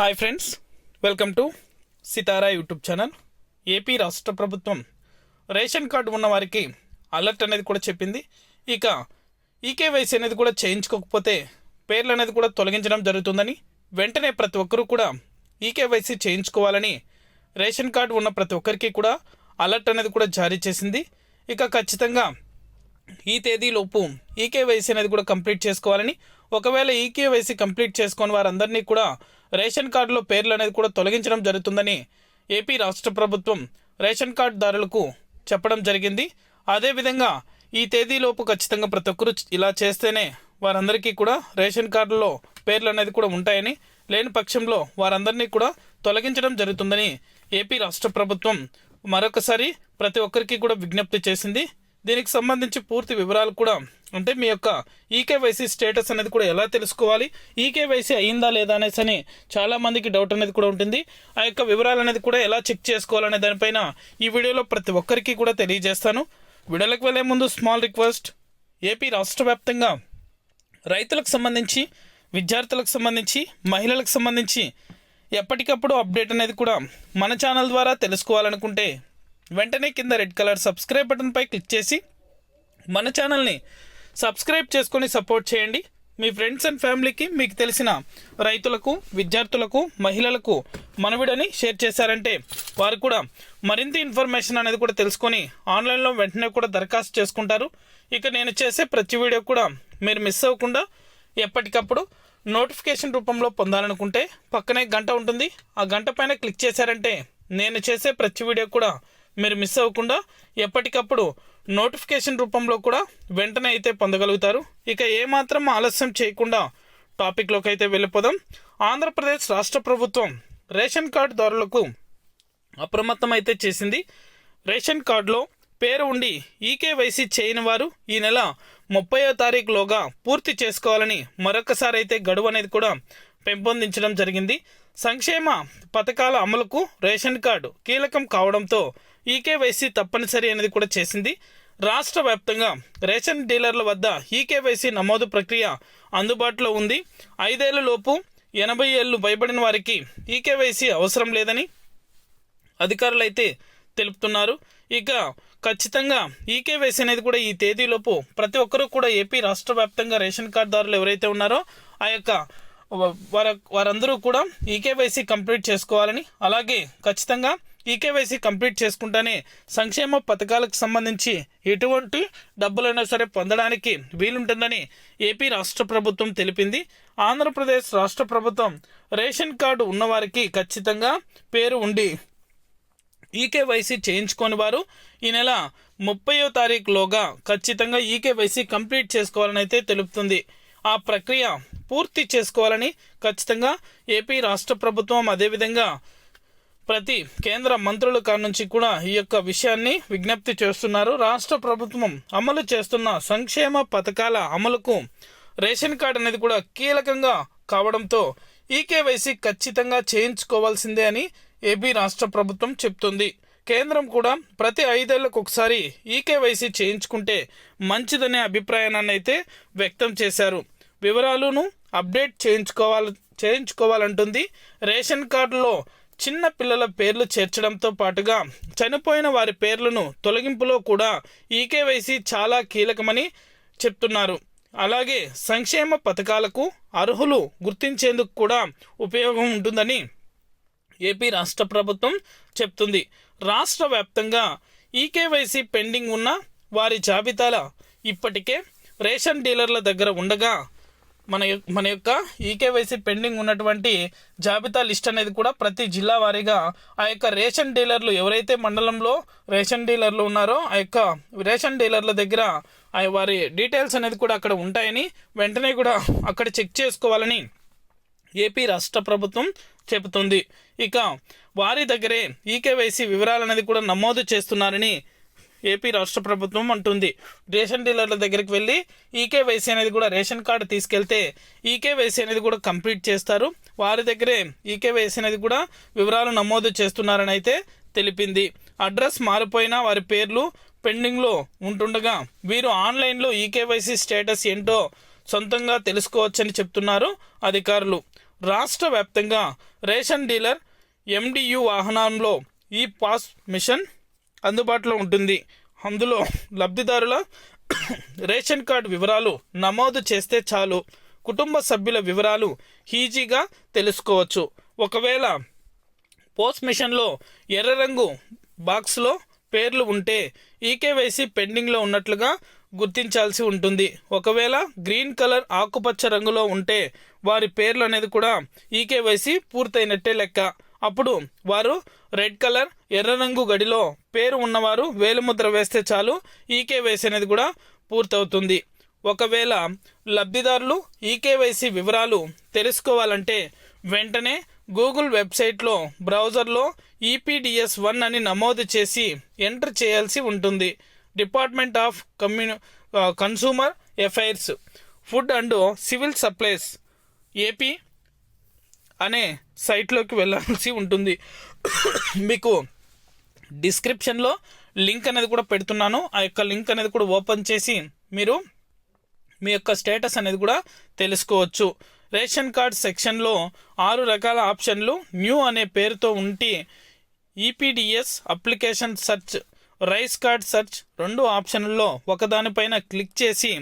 Hi friends welcome to Sitara YouTube channel AP రాష్ట్ర ప్రభుత్వం ration card ఉన్న వారికి అలర్ట్ అనేది కూడా చెప్పింది. ఇక ఈకేవైసీ అనేది కూడా చేయించుకోకపోతే పేర్లు అనేది కూడా తొలగించడం జరుగుతుందని వెంటనే ప్రతి ఒక్కరూ కూడా ఈకేవైసీ చేయించుకోవాలని రేషన్ కార్డు ఉన్న ప్రతి ఒక్కరికి కూడా అలర్ట్ అనేది కూడా జారీ చేసింది. ఇక ఖచ్చితంగా ఈ తేదీలోపు ఈకేవైసీ అనేది కూడా కంప్లీట్ చేసుకోవాలని ఒకవేళ ఈకేవైసీ కంప్లీట్ చేసుకొని వారందరినీ కూడా రేషన్ కార్డులో పేర్లు అనేది కూడా తొలగించడం జరుగుతుందని ఏపీ రాష్ట్ర ప్రభుత్వం రేషన్ కార్డుదారులకు చెప్పడం జరిగింది. అదేవిధంగా ఈ తేదీలోపు ఖచ్చితంగా ప్రతి ఒక్కరు ఇలా చేస్తేనే వారందరికీ కూడా రేషన్ కార్డులో పేర్లు అనేది కూడా ఉంటాయని లేని పక్షంలో వారందరినీ కూడా తొలగించడం జరుగుతుందని ఏపీ రాష్ట్ర ప్రభుత్వం మరొకసారి ప్రతి ఒక్కరికి కూడా విజ్ఞప్తి చేసింది. దీనికి సంబంధించి పూర్తి వివరాలు కూడా అంటే మీ యొక్క ఈకేవైసీ స్టేటస్ అనేది కూడా ఎలా తెలుసుకోవాలి? ఈకేవైసీ అయిందా లేదా అనేసి అని చాలా మందికి డౌట్ అనేది కూడా ఉంటుంది. ఆ యొక్క వివరాలు అనేది కూడా ఎలా చెక్ చేసుకోవాలనే దానిపైన ఈ వీడియోలో ప్రతి ఒక్కరికి కూడా తెలియజేస్తాను. వీడియోలకు వెళ్ళే ముందు స్మాల్ రిక్వెస్ట్ ఏపీ రాష్ట్ర వ్యాప్తంగా రైతులకు సంబంధించి విద్యార్థులకు సంబంధించి మహిళలకు సంబంధించి ఎప్పటికప్పుడు అప్డేట్ అనేది కూడా మన ఛానల్ ద్వారా తెలుసుకోవాలనుకుంటే వెంటనే కింద రెడ్ కలర్ సబ్స్క్రైబ్ బటన్పై క్లిక్ చేసి మన ఛానల్ని సబ్స్క్రైబ్ చేసుకొని సపోర్ట్ చేయండి. మీ ఫ్రెండ్స్ అండ్ ఫ్యామిలీకి మీకు తెలిసిన రైతులకు విద్యార్థులకు మహిళలకు మనవిడని షేర్ చేశారంటే వారు కూడా మరింత ఇన్ఫర్మేషన్ అనేది కూడా తెలుసుకొని ఆన్లైన్లో వెంటనే కూడా దరఖాస్తు చేసుకుంటారు. ఇక నేను చేసే ప్రతి వీడియో కూడా మీరు మిస్ అవ్వకుండా ఎప్పటికప్పుడు నోటిఫికేషన్ రూపంలో పొందాలనుకుంటే పక్కనే గంట ఉంటుంది. ఆ గంట పైన క్లిక్ చేశారంటే నేను చేసే ప్రతి వీడియో కూడా మీరు మిస్ అవ్వకుండా ఎప్పటికప్పుడు నోటిఫికేషన్ రూపంలో కూడా వెంటనే అయితే పొందగలుగుతారు. ఇక ఏమాత్రం ఆలస్యం చేయకుండా టాపిక్లోకి అయితే వెళ్ళిపోదాం. ఆంధ్రప్రదేశ్ రాష్ట్ర ప్రభుత్వం రేషన్ కార్డుదారులకు అప్రమత్తం అయితే చేసింది. రేషన్ కార్డులో పేరు ఉండి ఈకేవైసీ చేయని వారు ఈ నెల ముప్పయో తారీఖులోగా పూర్తి చేసుకోవాలని మరొకసారి అయితే గడువు అనేది కూడా పెంపొందించడం జరిగింది. సంక్షేమ పథకాల అమలుకు రేషన్ కార్డు కీలకం కావడంతో ఈకేవైసీ తప్పనిసరి అనేది కూడా చేసింది. రాష్ట్ర వ్యాప్తంగా రేషన్ డీలర్ల వద్ద ఈకేవైసీ నమోదు ప్రక్రియ అందుబాటులో ఉంది. ఐదేళ్ళ లోపు ఎనభై ఏళ్ళు భయపడిన వారికి ఈకేవైసీ అవసరం లేదని అధికారులు అయితే తెలుపుతున్నారు. ఇక ఖచ్చితంగా ఈకేవైసీ అనేది కూడా ఈ తేదీలోపు ప్రతి ఒక్కరూ కూడా ఏపీ రాష్ట్ర వ్యాప్తంగా రేషన్ కార్డుదారులు ఎవరైతే ఉన్నారో ఆ యొక్క వారందరూ కూడా ఈకేవైసీ కంప్లీట్ చేసుకోవాలని అలాగే ఖచ్చితంగా ఈకేవైసీ కంప్లీట్ చేసుకుంటేనే సంక్షేమ పథకాలకు సంబంధించి ఎటువంటి డబ్బులైనా సరే పొందడానికి వీలుంటుందని ఏపీ రాష్ట్ర ప్రభుత్వం తెలిపింది. ఆంధ్రప్రదేశ్ రాష్ట్ర ప్రభుత్వం రేషన్ కార్డు ఉన్నవారికి ఖచ్చితంగా పేరు ఉండి ఈకేవైసీ చేయించుకొని వారు ఈ నెల ముప్పయో తారీఖులోగా ఖచ్చితంగా ఈకేవైసీ కంప్లీట్ చేసుకోవాలని అయితే తెలుపుతుంది. ఆ ప్రక్రియ పూర్తి చేసుకోవాలని ఖచ్చితంగా ఏపీ రాష్ట్ర ప్రభుత్వం అదేవిధంగా ప్రతి కేంద్ర మంత్రుల కాడ నుంచి కూడా ఈ యొక్క విషయాన్ని విజ్ఞప్తి చేస్తున్నారు. రాష్ట్ర ప్రభుత్వం అమలు చేస్తున్న సంక్షేమ పథకాల అమలుకు రేషన్ కార్డు అనేది కూడా కీలకంగా కావడంతో ఈకేవైసీ ఖచ్చితంగా చేయించుకోవాల్సిందే అని ఏపీ రాష్ట్ర ప్రభుత్వం చెప్తుంది. కేంద్రం కూడా ప్రతి ఐదేళ్ళకు ఒకసారి ఈకేవైసీ చేయించుకుంటే మంచిదనే అభిప్రాయాన్ని అయితే వ్యక్తం చేశారు. వివరాలను అప్డేట్ చేయించుకోవాలి చేయించుకోవాలంటుంది. రేషన్ కార్డులో చిన్న పిల్లల పేర్లు చేర్చడంతో పాటుగా చనిపోయిన వారి పేర్లను తొలగింపులో కూడా ఈకేవైసీ చాలా కీలకమని చెప్తున్నారు. అలాగే సంక్షేమ పథకాలకు అర్హులు గుర్తించేందుకు కూడా ఉపయోగం ఉంటుందని ఏపీ రాష్ట్ర ప్రభుత్వం చెప్తుంది. రాష్ట్ర వ్యాప్తంగా ఈకేవైసీ పెండింగ్ ఉన్న వారి జాబితాల ఇప్పటికే రేషన్ డీలర్ల దగ్గర ఉండగా మన మన యొక్క ఈకేవైసీ పెండింగ్ ఉన్నటువంటి జాబితా లిస్ట్ అనేది కూడా ప్రతి జిల్లా వారీగా ఆ యొక్క రేషన్ డీలర్లు ఎవరైతే మండలంలో రేషన్ డీలర్లు ఉన్నారో ఆ యొక్క రేషన్ డీలర్ల దగ్గర ఆ వారి డీటెయిల్స్ అనేది కూడా అక్కడ ఉంటాయని వెంటనే కూడా అక్కడ చెక్ చేసుకోవాలని ఏపీ రాష్ట్ర ప్రభుత్వం చెబుతుంది. ఇక వారి దగ్గరే ఈకేవైసీ వివరాలు అనేది కూడా నమోదు చేస్తున్నారని ఏపీ రాష్ట్ర ప్రభుత్వం అంటుంది. రేషన్ డీలర్ల దగ్గరికి వెళ్ళి ఈకేవైసీ అనేది కూడా రేషన్ కార్డు తీసుకెళ్తే ఈకేవైసీ అనేది కూడా కంప్లీట్ చేస్తారు. వారి దగ్గరే ఈకేవైసీ అనేది కూడా వివరాలు నమోదు చేస్తున్నారని అయితే తెలిపింది. అడ్రస్ మారిపోయినా వారి పేర్లు పెండింగ్లో ఉంటుండగా వీరు ఆన్లైన్లో ఈకేవైసీ స్టేటస్ ఏంటో సొంతంగా తెలుసుకోవచ్చని చెప్తున్నారు అధికారులు. రాష్ట్ర వ్యాప్తంగా రేషన్ డీలర్ ఎండియు వాహనంలో ఈ పాస్ మిషన్ అందుబాటులో ఉంటుంది. అందులో లబ్ధిదారుల రేషన్ కార్డు వివరాలు నమోదు చేస్తే చాలు. కుటుంబ సభ్యుల వివరాలు ఈజీగా తెలుసుకోవచ్చు. ఒకవేళ పోస్ట్ మిషన్లో ఎర్ర రంగు బాక్స్లో పేర్లు ఉంటే ఈకేవైసీ పెండింగ్లో ఉన్నట్లుగా గుర్తించాల్సి ఉంటుంది. ఒకవేళ గ్రీన్ కలర్ ఆకుపచ్చ రంగులో ఉంటే వారి పేర్లు అనేది కూడా ఈకేవైసీ పూర్తయినట్టే లెక్క. అప్పుడు వారు రెడ్ కలర్ ఎర్ర రంగు గడిలో పేరు ఉన్నవారు వేలుముద్ర వేస్తే చాలు ఈకేవైసీ అనేది కూడా పూర్తవుతుంది. ఒకవేళ లబ్ధిదారులు ఈకేవైసీ వివరాలు తెలుసుకోవాలంటే వెంటనే గూగుల్ వెబ్సైట్లో బ్రౌజర్లో ఈపీడిఎస్ వన్ అని నమోదు చేసి ఎంటర్ చేయాల్సి ఉంటుంది. Department of కమ్యూని consumer affairs food and civil supplies AP అనే సైట్లోకి వెళ్ళాల్సి ఉంటుంది. మీకు డిస్క్రిప్షన్లో లింక్ అనేది కూడా పెడుతున్నాను. ఆ యొక్క లింక్ అనేది కూడా ఓపెన్ చేసి మీరు మీ యొక్క స్టేటస్ అనేది కూడా తెలుసుకోవచ్చు. రేషన్ కార్డ్ సెక్షన్లో ఆరు రకాల ఆప్షన్లు న్యూ అనే పేరుతో ఉంటే EPDS application search rice card search రెండు ఆప్షన్లలో ఒకదానిపైన క్లిక్ చేసి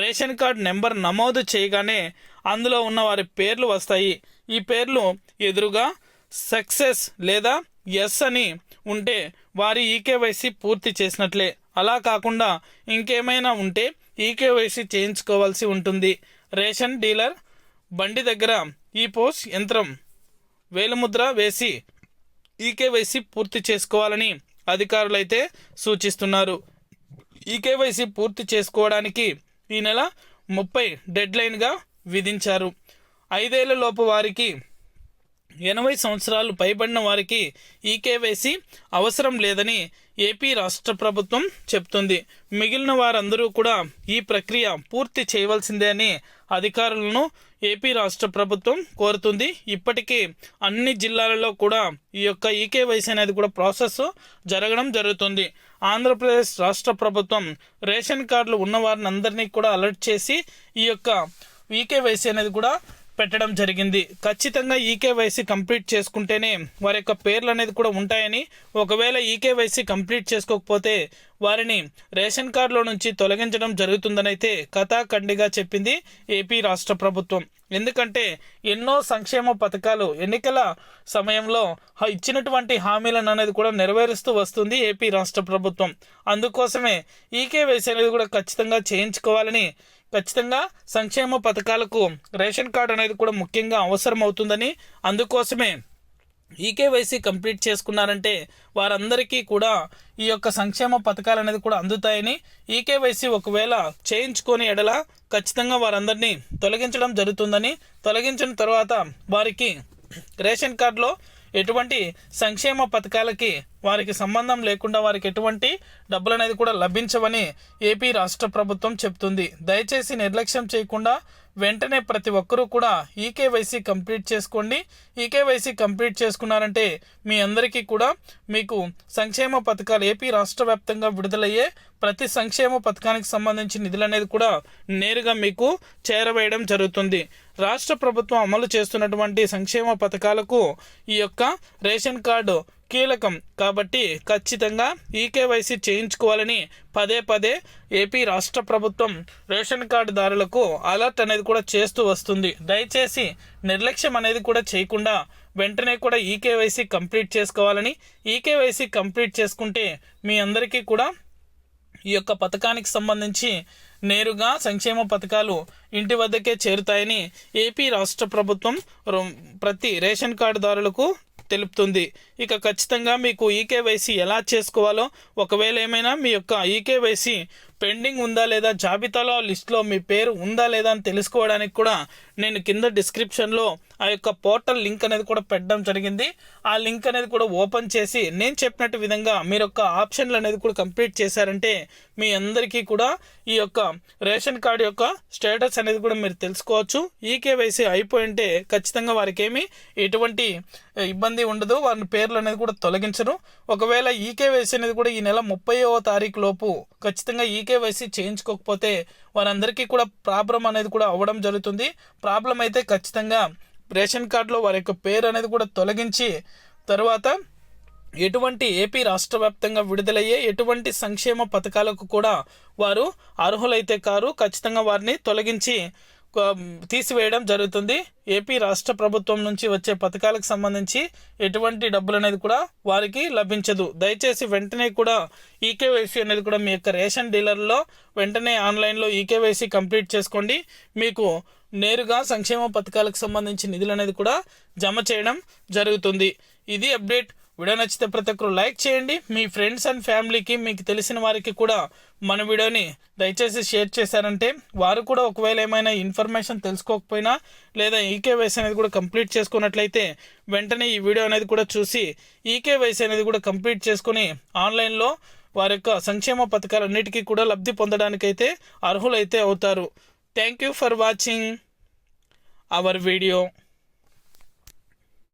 రేషన్ కార్డ్ నెంబర్ నమోదు చేయగానే అందులో ఉన్న వారి పేర్లు వస్తాయి. ఈ పేర్లు ఎదురుగా సక్సెస్ లేదా ఎస్ అని ఉంటే వారి ఈకేవైసీ పూర్తి చేసినట్లే. అలా కాకుండా ఇంకేమైనా ఉంటే ఈకేవైసీ చేయించుకోవాల్సి ఉంటుంది. రేషన్ డీలర్ బండి దగ్గర ఈ పోస్ యంత్రం వేలుముద్ర వేసి ఈకేవైసీ పూర్తి చేసుకోవాలని అధికారులైతే సూచిస్తున్నారు. ఈకేవైసీ పూర్తి చేసుకోవడానికి ఈ నెల ముప్పై డెడ్లైన్గా విధించారు. ఐదేళ్ళ లోపు వారికి ఎనభై సంవత్సరాలు పైబడిన వారికి ఈకేవైసీ అవసరం లేదని ఏపీ రాష్ట్ర ప్రభుత్వం చెప్తుంది. మిగిలిన వారందరూ కూడా ఈ ప్రక్రియ పూర్తి చేయవలసిందే అని అధికారులను ఏపీ రాష్ట్ర ప్రభుత్వం కోరుతుంది. ఇప్పటికీ అన్ని జిల్లాలలో కూడా ఈ యొక్క ఈకేవైసీ అనేది కూడా ప్రాసెస్ జరగడం జరుగుతుంది. ఆంధ్రప్రదేశ్ రాష్ట్ర ప్రభుత్వం రేషన్ కార్డులు ఉన్న వారిని అందరినీ కూడా అలర్ట్ చేసి ఈ యొక్క ఈకేవైసీ అనేది కూడా పెట్టడం జరిగింది. ఖచ్చితంగా ఈకేవైసీ కంప్లీట్ చేసుకుంటేనే వారి యొక్క పేర్లు అనేది కూడా ఉంటాయని ఒకవేళ ఈకేవైసీ కంప్లీట్ చేసుకోకపోతే వారిని రేషన్ కార్డులో నుంచి తొలగించడం జరుగుతుందనైతే కథాఖండిగా చెప్పింది ఏపీ రాష్ట్ర ప్రభుత్వం. ఎందుకంటే ఎన్నో సంక్షేమ పథకాలు ఎన్నికల సమయంలో ఇచ్చినటువంటి హామీలను అనేది కూడా నెరవేరుస్తూ వస్తుంది ఏపీ రాష్ట్ర ప్రభుత్వం. అందుకోసమే ఈకేవైసీ అనేది కూడా ఖచ్చితంగా చేయించుకోవాలని ఖచ్చితంగా సంక్షేమ పథకాలకు రేషన్ కార్డు అనేది కూడా ముఖ్యంగా అవసరం అవుతుందని అందుకోసమే ఈకేవైసీ కంప్లీట్ చేసుకున్నారంటే వారందరికీ కూడా ఈ యొక్క సంక్షేమ పథకాలు అనేది కూడా అందుతాయని ఈకేవైసీ ఒకవేళ చేయించుకొని ఎడల ఖచ్చితంగా వారందరినీ తొలగించడం జరుగుతుందని తొలగించిన తర్వాత వారికి రేషన్ కార్డులో ఎటువంటి సంక్షేమ పథకాలకి వారికి సంబంధం లేకుండా వారికి ఎటువంటి డబ్బులు అనేది కూడా లభించవని ఏపీ రాష్ట్ర ప్రభుత్వం చెప్తుంది. దయచేసి నిర్లక్ష్యం చేయకుండా వెంటనే ప్రతి ఒక్కరూ కూడా ఈకేవైసీ కంప్లీట్ చేసుకోండి. ఈకేవైసీ కంప్లీట్ చేసుకున్నారంటే మీ అందరికీ కూడా మీకు సంక్షేమ పథకాలు ఏపీ రాష్ట్ర వ్యాప్తంగా విడుదలయ్యే ప్రతి సంక్షేమ పథకానికి సంబంధించిన నిధులు అనేది కూడా నేరుగా మీకు చేరవేయడం జరుగుతుంది. రాష్ట్ర ప్రభుత్వం అమలు చేస్తున్నటువంటి సంక్షేమ పథకాలకు ఈ యొక్క రేషన్ కార్డు కీలకం. కాబట్టి ఖచ్చితంగా ఈకేవైసీ చేయించుకోవాలని పదే పదే ఏపీ రాష్ట్ర ప్రభుత్వం రేషన్ కార్డుదారులకు అలర్ట్ అనేది కూడా చేస్తూ వస్తుంది. దయచేసి నిర్లక్ష్యం అనేది కూడా చేయకుండా వెంటనే కూడా ఈకేవైసీ కంప్లీట్ చేసుకోవాలని ఈకేవైసీ కంప్లీట్ చేసుకుంటే మీ అందరికీ కూడా ఈ యొక్క పథకానికి సంబంధించి నేరుగా సంక్షేమ పథకాలు ఇంటి వద్దకే చేరుతాయని ఏపీ రాష్ట్ర ప్రభుత్వం ప్రతి రేషన్ కార్డుదారులకు తెలుపుతుంది. ఇక ఖచ్చితంగా మీకు ఈకేవైసీ ఎలా చేసుకోవాలో ఒకవేళ ఏమైనా మీ యొక్క ఈకేవైసీ పెండింగ్ ఉందా లేదా జాబితాలో లిస్ట్లో మీ పేరు ఉందా లేదా అని తెలుసుకోవడానికి కూడా నేను కింద డిస్క్రిప్షన్లో ఆ యొక్క పోర్టల్ లింక్ అనేది కూడా పెట్టడం జరిగింది. ఆ లింక్ అనేది కూడా ఓపెన్ చేసి నేను చెప్పినట్టు విధంగా మీరు యొక్క ఆప్షన్లు అనేది కూడా కంప్లీట్ చేశారంటే మీ అందరికీ కూడా ఈ యొక్క రేషన్ కార్డు యొక్క స్టేటస్ అనేది కూడా మీరు తెలుసుకోవచ్చు. ఈ కేవైసీ అయిపోయి అయిపోయింటే ఖచ్చితంగా వారికి ఏమి ఎటువంటి ఇబ్బంది ఉండదు. వారి పేర్లు అనేది కూడా తొలగించరు. ఒకవేళ ఈ కేవైసీ అనేది కూడా ఈ నెల ముప్పైవ తారీఖు లోపు ఖచ్చితంగా ఈకేవైసీ చేయించుకోకపోతే వారందరికీ కూడా ప్రాబ్లం అనేది కూడా అవ్వడం జరుగుతుంది. ప్రాబ్లం అయితే ఖచ్చితంగా రేషన్ కార్డులో వారి యొక్క పేరు అనేది కూడా తొలగించి తర్వాత ఎటువంటి ఏపీ రాష్ట్ర వ్యాప్తంగా విడుదలయ్యే ఎటువంటి సంక్షేమ పథకాలకు కూడా వారు అర్హులైతే కారు ఖచ్చితంగా వారిని తొలగించి తీసివేయడం జరుగుతుంది. ఏపీ రాష్ట్ర ప్రభుత్వం నుంచి వచ్చే పథకాలకు సంబంధించి ఎటువంటి డబ్బులు అనేది కూడా వారికి లభించదు. దయచేసి వెంటనే కూడా ఈకేవైసీ అనేది కూడా మీ యొక్క రేషన్ డీలర్లో వెంటనే ఆన్లైన్లో ఈకేవైసీ కంప్లీట్ చేసుకోండి. మీకు నేరుగా సంక్షేమ పథకాలకు సంబంధించి నిధులు అనేది కూడా జమ చేయడం జరుగుతుంది. ఇది అప్డేట్ వీడియో నచ్చితే ప్రతి ఒక్కరు లైక్ చేయండి. మీ ఫ్రెండ్స్ అండ్ ఫ్యామిలీకి మీకు తెలిసిన వారికి కూడా మన వీడియోని దయచేసి షేర్ చేశారంటే వారు కూడా ఒకవేళ ఏమైనా ఇన్ఫర్మేషన్ తెలుసుకోకపోయినా లేదా ఈకేవైసీ అనేది కూడా కంప్లీట్ చేసుకున్నట్లయితే వెంటనే ఈ వీడియో అనేది కూడా చూసి ఈకేవైసీ అనేది కూడా కంప్లీట్ చేసుకుని ఆన్లైన్లో వారి యొక్క సంక్షేమ పథకాలన్నిటికీ కూడా లబ్ధి పొందడానికైతే అర్హులైతే అవుతారు. Thank you for watching our video